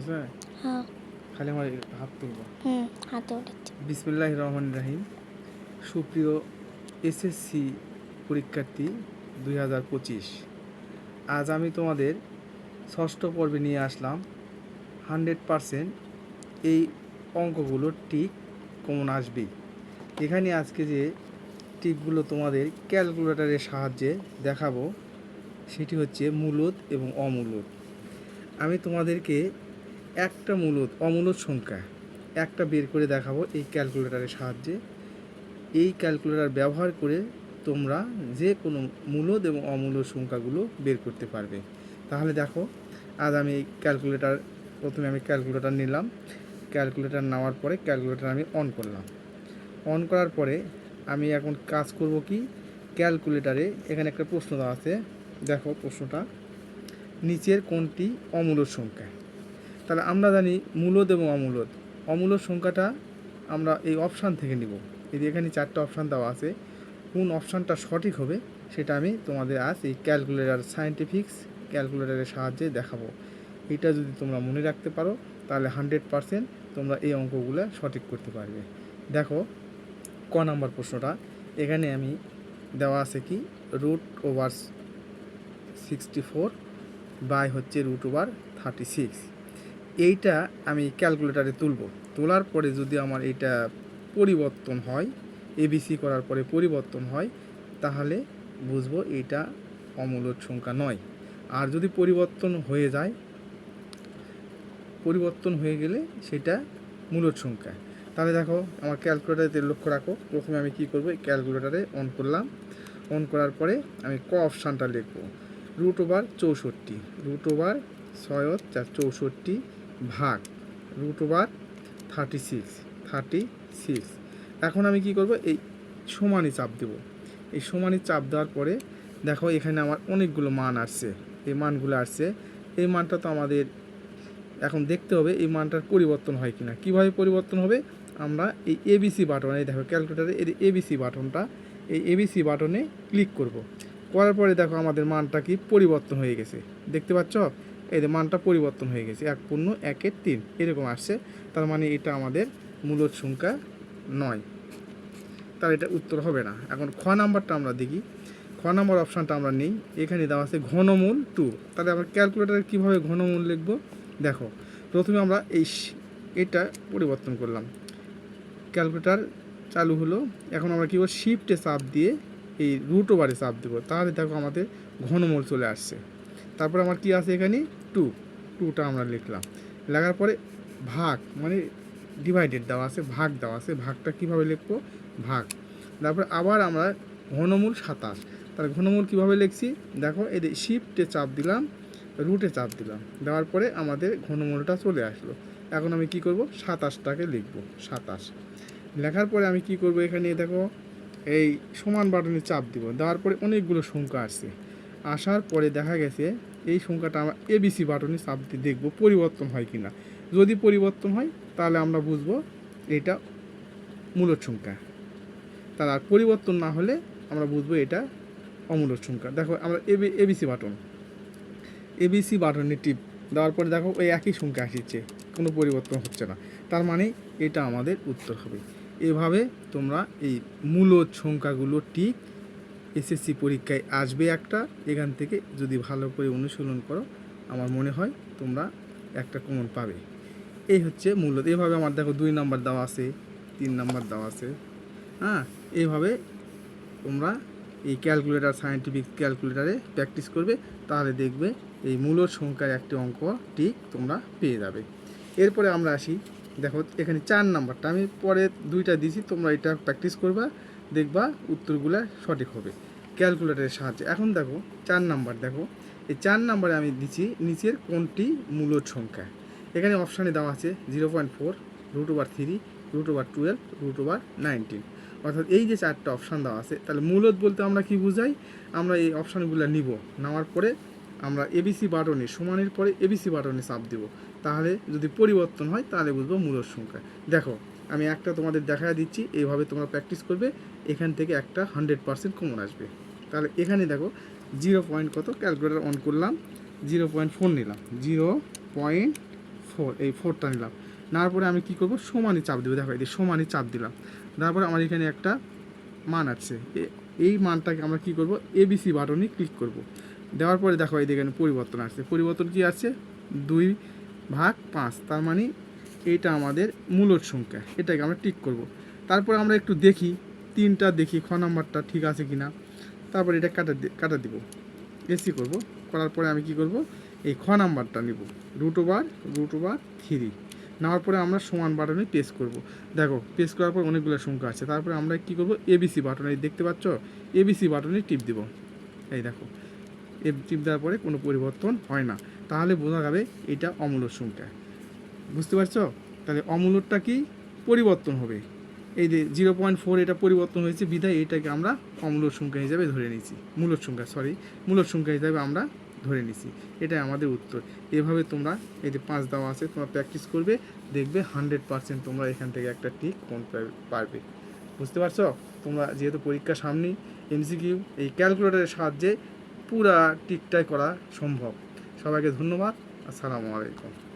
আছে? হ্যাঁ। খালি আমার হাত তুলবো। হুম হাতে উঠেছে। বিসমিল্লাহ রহমান রাহিম। সুপ্রিয় এসএসসি পরীক্ষার্থী দুই হাজার পঁচিশ আজ আমি তোমাদের ষষ্ঠ পর্বে নিয়ে আসলাম। হান্ড্রেড পারসেন্ট এই অঙ্কগুলো টিক কমন আসবেই এখানে আজকে যে টিকগুলো তোমাদের ক্যালকুলেটরের সাহায্যে দেখাবো সেটি হচ্ছে মূলত এবং অমূলত আমি তোমাদেরকে একটা মূলত অমূলত সংখ্যা। একটা বের করে দেখাবো এই ক্যালকুলেটরের সাহায্যে। এই ক্যালকুলেটর ব্যবহার করে তোমরা যে কোনো মূলদ এবং অমূলদ সংখ্যাগুলো বের করতে পারবে। তাহলে দেখো, আজ আমি এই ক্যালকুলেটর, প্রথমে আমি ক্যালকুলেটর নিলাম। ক্যালকুলেটর নেওয়ার পরে ক্যালকুলেটর আমি অন করলাম। অন করার পরে আমি এখন কাজ করব কি? ক্যালকুলেটরে এখানে একটা প্রশ্ন দেওয়া আছে। দেখো প্রশ্নটা। নিচের কোনটি অমূলদ সংখ্যা? তাহলে আমরা জানি মূলদ এবং অমূলদ। অমূলদ সংখ্যাটা আমরা এই অপশান থেকে নিব। এই এখানে চারটা অপশান দেওয়া আছে, কোন অপশানটা সঠিক হবে সেটা আমি তোমাদের আজ এই ক্যালকুলেটার সায়েন্টিফিক্স ক্যালকুলেটারের সাহায্যে দেখাবো। এটা যদি তোমরা মনে রাখতে পারো, তাহলে হান্ড্রেড পারসেন্ট তোমরা এই অঙ্কগুলো সঠিক করতে পারবে। দেখো, ক নাম্বার প্রশ্নটা, এখানে আমি দেওয়া আছে কি root over sixty four by হচ্ছে রুট ওভার থার্টি সিক্স এইটা আমি ক্যালকুলেটারে তুলব। তোলার পরে যদি আমার এটা পরিবর্তন হয় এবিসি করার পরে পরিবর্তন হয়, তাহলে বুঝব এটা অমূলদ সংখ্যা নয়। আর যদি পরিবর্তন হয়ে যায়, পরিবর্তন হয়ে গেলে সেটা মূলদ সংখ্যা। তাহলে দেখো, আমার ক্যালকুলেটারে লক্ষ্য রাখো। প্রথমে আমি কি করব? ক্যালকুলেটারে অন করলাম। অন করার পরে আমি ক অপশানটা লিখব। রুট ওভার চৌষট্টি। রুট ওভার ছয় চার চৌষট্টি। ভাগ root over thirty six thirty six এখন আমি কি করব? এই সমানই চাপ দেব। এই সমানই চাপ দেওয়ার পরে দেখো এখানে আমার অনেকগুলো মান আসছে। এই মানগুলো আসছে। এই মানটা তো আমাদের এখন দেখতে হবে এই মানটার পরিবর্তন হয় কিনা। কীভাবে পরিবর্তন হবে? আমরা এই এবিসি বাটনে এই দেখো ক্যালকুলেটারে এই এবিসি বাটনটা এই এবিসি বাটনে ক্লিক করব। করার পরে দেখো আমাদের মানটা কি পরিবর্তন হয়ে গেছে। দেখতে পাচ্ছ? এই যে মানটা পরিবর্তন হয়ে গেছে, এক পূর্ণ একের তিন। এরকম আসছে, তার মানে এটা আমাদের মূলত সংখ্যা নয়। তার এটা উত্তর হবে না। এখন খ নাম্বারটা আমরা দেখি। খ নাম্বার অপশানটা আমরা নিই। এখানে দেওয়া আছে ঘনমূল টু। তাহলে আমরা ক্যালকুলেটারে কীভাবে ঘনমূল লিখব? দেখো, প্রথমে আমরা এই এটা পরিবর্তন করলাম। ক্যালকুলেটার চালু হলো। এখন আমরা কী করব? শিফটে চাপ দিয়ে এই রুট ওভারে চাপ দেবো। তাহলে দেখো আমাদের ঘনমূল চলে আসছে। তারপর আমার কি আছে এখানে? টু টুটা আমরা লিখলাম। লেখার পরে ভাগ মানে ডিভাইডেড দেওয়া আছে, ভাগ দেওয়া আছে। ভাগটা কীভাবে লিখব? ভাগ। তারপরে আবার আমরা ঘনমূল সাতাশ। তাহলে ঘনমূল কীভাবে লিখছি? দেখো, এই শিফটে চাপ দিলাম রুটে চাপ দিলাম। দেওয়ার পরে আমাদের ঘনমূলটা চলে আসলো। এখন আমি কি করব? সাতাশটাকে লিখব, সাতাশ। লেখার পরে আমি কি করব এখানে? দেখো, এই সমান বাটনে চাপ দিব। দেওয়ার পরে অনেকগুলো সংখ্যা আসছে। আসার পরে দেখা গেছে এই সংখ্যাটা আমরা এবিসি বাটনে চাপ দিয়ে দেখব পরিবর্তন হয় কি না যদি পরিবর্তন হয়, তাহলে আমরা বুঝব এটা মূলত সংখ্যা। তার আর পরিবর্তন না হলে আমরা বুঝব এটা অমূলত সংখ্যা। দেখো, আমরা এবি এবিসি বাটন। এবিসি বাটনে টিপ দেওয়ার পরে দেখো, ওই একই সংখ্যা আসছে, কোনো পরিবর্তন হচ্ছে না। তার মানে এটা আমাদের উত্তর হবে। এভাবে তোমরা এই মূলত সংখ্যাগুলো ঠিক এসএসসি পরীক্ষায় আসবে একটা, এখান থেকে যদি ভালো করে অনুশীলন করো, আমার মনে হয় তোমরা একটা কমন পাবে। এই হচ্ছে মূলত, এভাবে আমার দেখো দুই নাম্বার দেওয়া আছে, তিন নাম্বার দেওয়া আছে হ্যাঁ? এইভাবে তোমরা এই ক্যালকুলেটার সায়েন্টিফিক ক্যালকুলেটারে প্র্যাকটিস করবে, তাহলে দেখবে এই মূলদ সংখ্যার একটি অঙ্ক ঠিক তোমরা পেয়ে যাবে। এরপরে আমরা আসি, দেখো এখানে চার নাম্বারটা আমি পরে দুইটা দিছি, তোমরা এটা প্র্যাকটিস করবা। দেখবা উত্তরগুলো সঠিক হবে। ক্যালকুলেটারের সাহায্যে। এখন দেখো, চার নাম্বার দেখো। এই চার নাম্বারে আমি দিচ্ছি নিচের কোনটি মূলদ সংখ্যা? এখানে অপশানে দেওয়া আছে zero point four root over three root over twelve root over nineteen অর্থাৎ এই যে চারটা অপশান দেওয়া আছে, তাহলে মূলত বলতে আমরা কি বুঝাই? আমরা এই অপশানগুলো নিব। নেওয়ার পরে আমরা এবিসি বাটনে সমানের পরে এবিসি বাটনে চাপ দেব। তাহলে যদি পরিবর্তন হয়, তাহলে বুঝব মূলদ সংখ্যা। দেখো, আমি একটা তোমাদের দেখা দিচ্ছি, এইভাবে তোমরা প্র্যাকটিস করবে। এখান থেকে একটা হান্ড্রেড পার্সেন্ট কমন আসবে। তাহলে এখানে দেখো জিরো পয়েন্ট কত? ক্যালকুলেটার অন করলাম জিরো পয়েন্ট ফোর নিলাম জিরো পয়েন্ট ফোর এই ফোরটা নিলাম। নেওয়ার পরে আমি কি করব? সমানই চাপ দেবো। দেখো, এই যে সমানই চাপ দিলাম। তারপরে আমার এখানে একটা মান আছে। এই মানটাকে আমরা কি করব? এবিসি বাটনে ক্লিক করব। দেওয়ার পরে দেখো, এই এখানে পরিবর্তন আসছে। পরিবর্তন কি আছে দুই ভাগ পাঁচ। তার মানে এইটা আমাদের মূলদ সংখ্যা। এটাকে আমরা টিক করব। তারপরে আমরা একটু দেখি তিনটা দেখি, খ নাম্বারটা ঠিক আছে কি না তারপরে এটা কাটা কাটা দিব। এসি করব। করার পরে আমি কি করব? এই খ নাম্বারটা নিব। Root over root over three নেওয়ার পরে আমরা সমান বাটনে প্রেস করব। দেখো প্রেস করার পর অনেকগুলো সংখ্যা আছে। তারপরে আমরা কি করব? এবিসি বাটনে দেখতে পাচ্ছ? এবিসি বাটনে টিপ দিব। এই দেখো, এ টিপ দেওয়ার পরে কোনো পরিবর্তন হয় না। তাহলে বোঝা যাবে এটা অমূলক সংখ্যা। বুঝতে পারছ? তাহলে অমূলকটা কি? পরিবর্তন হবে। এই যে জিরো পয়েন্ট ফোর এটা পরিবর্তন হয়েছে, বিধায় এটাকে আমরা অমূলক সংখ্যা হিসাবে ধরে নিয়েছি। মূলক সংখ্যা সরি মূলক সংখ্যা হিসাবে আমরা ধরে নিছি এটাই আমাদের উত্তর। এভাবে তোমরা এই যে পাঁচ দেওয়া আছে, তোমরা প্র্যাকটিস করবে, দেখবে হান্ড্রেড পার্সেন্ট তোমরা এখান থেকে একটা টিক কোন পারবে। বুঝতে পারছ? তোমরা যেহেতু পরীক্ষা সামনেই এমসিকিউ এই ক্যালকুলেটরের সাহায্যে পুরা টিকটাই করা সম্ভব। সবাইকে ধন্যবাদ। আসসালামু আলাইকুম।